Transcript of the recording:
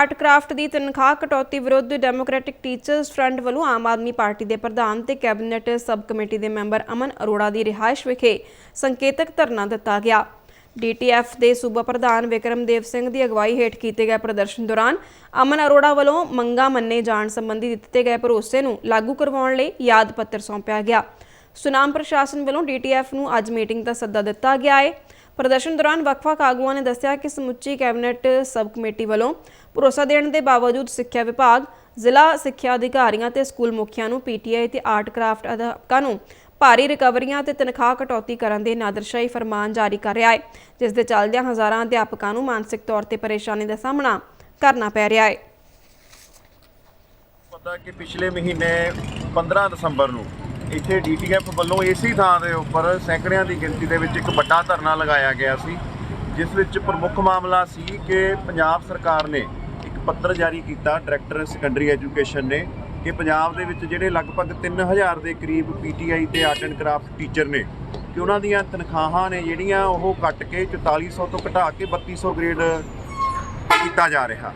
Art craft ਦੀ ਤਨਖਾਹ ਕਟੌਤੀ ਵਿਰੁੱਧ ਡੈਮੋਕ੍ਰੈਟਿਕ ਟੀਚਰਸ ਫਰੰਟ ਵੱਲੋਂ ਆਮ ਆਦਮੀ ਪਾਰਟੀ ਦੇ ਪ੍ਰਧਾਨ ਤੇ ਕੈਬਨਿਟ ਸਬ ਕਮੇਟੀ ਦੇ ਮੈਂਬਰ ਅਮਨ ਅਰੋੜਾ ਦੀ ਰਿਹਾਇਸ਼ ਵਿਖੇ ਸੰਕੇਤਕ ਧਰਨਾ ਦਿੱਤਾ ਗਿਆ। ਡੀਟੀਐਫ ਦੇ ਸੂਬਾ ਪ੍ਰਧਾਨ ਵਿਕਰਮਦੇਵ ਸਿੰਘ ਦੀ ਅਗਵਾਈ ਹੇਠ ਕੀਤੇ ਗਏ ਪ੍ਰਦਰਸ਼ਨ ਦੌਰਾਨ ਅਮਨ ਅਰੋੜਾ ਵੱਲੋਂ ਮੰਗਾਂ ਮੰਨੇ ਜਾਣ ਸੰਬੰਧੀ ਦਿੱਤੇ ਗਏ ਭਰੋਸੇ ਨੂੰ ਲਾਗੂ ਕਰਵਾਉਣ ਲਈ ਯਾਦ ਪੱਤਰ ਸੌਂਪਿਆ ਗਿਆ। ਸੁਨਾਮ ਪ੍ਰਸ਼ਾਸਨ ਵੱਲੋਂ ਡੀਟੀਐਫ ਨੂੰ ਅੱਜ ਮੀਟਿੰਗ ਦਾ ਸੱਦਾ ਦਿੱਤਾ ਗਿਆ ਹੈ। ਪ੍ਰਦਰਸ਼ਨ ਦੌਰਾਨ ਵੱਖ-ਵੱਖ ਆਗੂਆਂ ਨੇ ਦੱਸਿਆ ਕਿ ਸਮੁੱਚੀ ਕੈਬਨਿਟ ਸਬ ਕਮੇਟੀ ਵੱਲੋਂ ਭਰੋਸਾ ਦੇਣ ਦੇ ਬਾਵਜੂਦ ਸਿੱਖਿਆ ਵਿਭਾਗ, ਜ਼ਿਲ੍ਹਾ ਸਿੱਖਿਆ ਅਧਿਕਾਰੀਆਂ ਤੇ ਸਕੂਲ ਮੁਖੀਆਂ ਨੂੰ ਪੀਟੀਆਈ ਤੇ ਆਰਟ ਕਰਾਫਟ ਅਧਿਆਪਕਾਂ ਨੂੰ ਭਾਰੀ ਰਿਕਵਰੀਆਂ ਤੇ ਤਨਖਾਹ ਕਟੌਤੀ ਕਰਨ ਦੇ ਨਾਦਰਸ਼ਾਹੀ ਫਰਮਾਨ ਜਾਰੀ ਕਰ ਰਿਹਾ ਹੈ, ਜਿਸ ਦੇ ਚੱਲਦਿਆਂ ਹਜ਼ਾਰਾਂ ਅਧਿਆਪਕਾਂ ਨੂੰ ਮਾਨਸਿਕ ਤੌਰ ਤੇ ਪਰੇਸ਼ਾਨੀ ਦਾ ਸਾਹਮਣਾ ਕਰਨਾ ਪੈ ਰਿਹਾ ਹੈ। ਪਤਾ ਕਿ ਪਿਛਲੇ ਮਹੀਨੇ 15 ਦਸੰਬਰ ਨੂੰ ਇੱਥੇ ਡੀਟੀਐਫ ਵੱਲੋਂ ਇਸੇ ਥਾਂ ਦੇ ਉੱਪਰ ਸੈਂਕੜਿਆਂ ਦੀ ਗਿਣਤੀ ਦੇ ਵਿੱਚ ਇੱਕ ਵੱਡਾ ਧਰਨਾ ਲਗਾਇਆ ਗਿਆ ਸੀ, ਜਿਸ ਵਿੱਚ ਪ੍ਰਮੁੱਖ ਮਾਮਲਾ ਸੀ ਕਿ ਪੰਜਾਬ ਸਰਕਾਰ ਨੇ ਇੱਕ ਪੱਤਰ ਜਾਰੀ ਕੀਤਾ ਡਾਇਰੈਕਟਰ ਸੈਕੰਡਰੀ ਐਜੂਕੇਸ਼ਨ ਨੇ ਕਿ ਪੰਜਾਬ ਦੇ ਵਿੱਚ ਜਿਹੜੇ ਲਗਭਗ 3000 ਦੇ ਕਰੀਬ ਪੀਟੀਆਈ ਤੇ ਆਰਟ ਐਂਡ ਕਰਾਫਟ ਟੀਚਰ ਨੇ, ਕਿ ਉਹਨਾਂ ਦੀਆਂ ਤਨਖਾਹਾਂ ਨੇ ਜਿਹੜੀਆਂ ਉਹ ਕੱਟ ਕੇ 4400 ਤੋਂ ਘਟਾ ਕੇ 3200 ਗ੍ਰੇਡ ਕੀਤਾ ਜਾ ਰਿਹਾ।